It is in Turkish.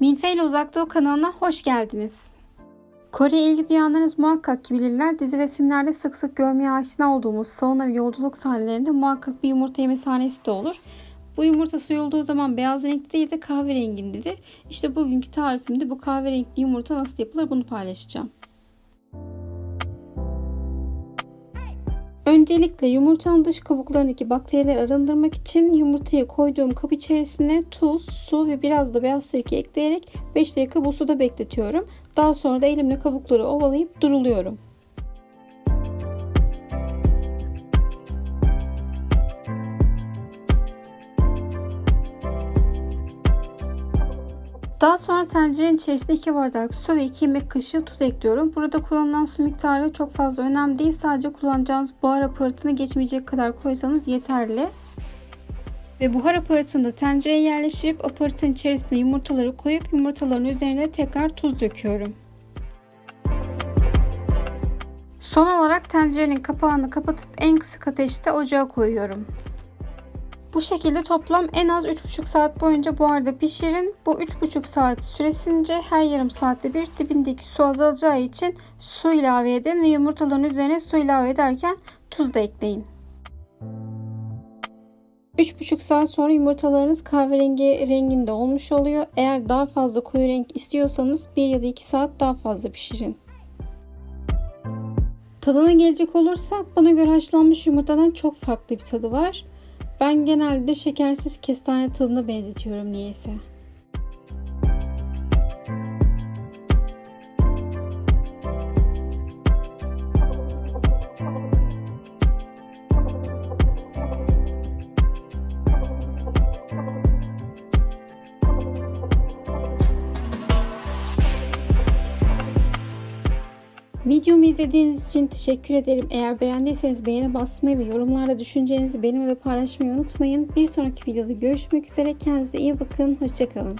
Milfe ile Uzak Doğu kanalına hoş geldiniz. Kore'ye ilgi duyanlarınız muhakkak ki bilirler. Dizi ve filmlerde sık sık görmeye aşina olduğumuz sauna ve yolculuk sahnelerinde muhakkak bir yumurta yeme sahnesi de olur. Bu yumurta soyulduğu zaman beyaz renkte değil de kahverengindedir. İşte bugünkü tarifimde bu kahverengi yumurta nasıl yapılır bunu paylaşacağım. Öncelikle yumurtanın dış kabuklarındaki bakterileri arındırmak için yumurtayı koyduğum kap içerisine tuz, su ve biraz da beyaz sirke ekleyerek 5 dakika bu suda bekletiyorum. Daha sonra da elimle kabukları ovalayıp duruluyorum. Daha sonra tencerenin içerisine 2 bardak su ve 2 yemek kaşığı tuz ekliyorum. Burada kullanılan su miktarı çok fazla önemli değil. Sadece kullanacağınız buhar aparatını geçmeyecek kadar koysanız yeterli. Ve buhar aparatını da tencereye yerleştirip aparatın içerisine yumurtaları koyup yumurtaların üzerine tekrar tuz döküyorum. Son olarak tencerenin kapağını kapatıp en kısık ateşte ocağa koyuyorum. Bu şekilde toplam en az 3,5 saat boyunca buharda pişirin. Bu 3,5 saat süresince her yarım saatte bir dibindeki su azalacağı için su ilave edin ve yumurtaların üzerine su ilave ederken tuz da ekleyin. 3,5 saat sonra yumurtalarınız kahverengi renginde olmuş oluyor. Eğer daha fazla koyu renk istiyorsanız 1 ya da 2 saat daha fazla pişirin. Tadına gelecek olursak bana göre haşlanmış yumurtadan çok farklı bir tadı var. Ben genelde şekersiz kestane tadına benzetiyorum niyeyse. Videomu izlediğiniz için teşekkür ederim. Eğer beğendiyseniz beğeni basmayı ve yorumlarda düşüncenizi benimle paylaşmayı unutmayın. Bir sonraki videoda görüşmek üzere. Kendinize iyi bakın. Hoşçakalın.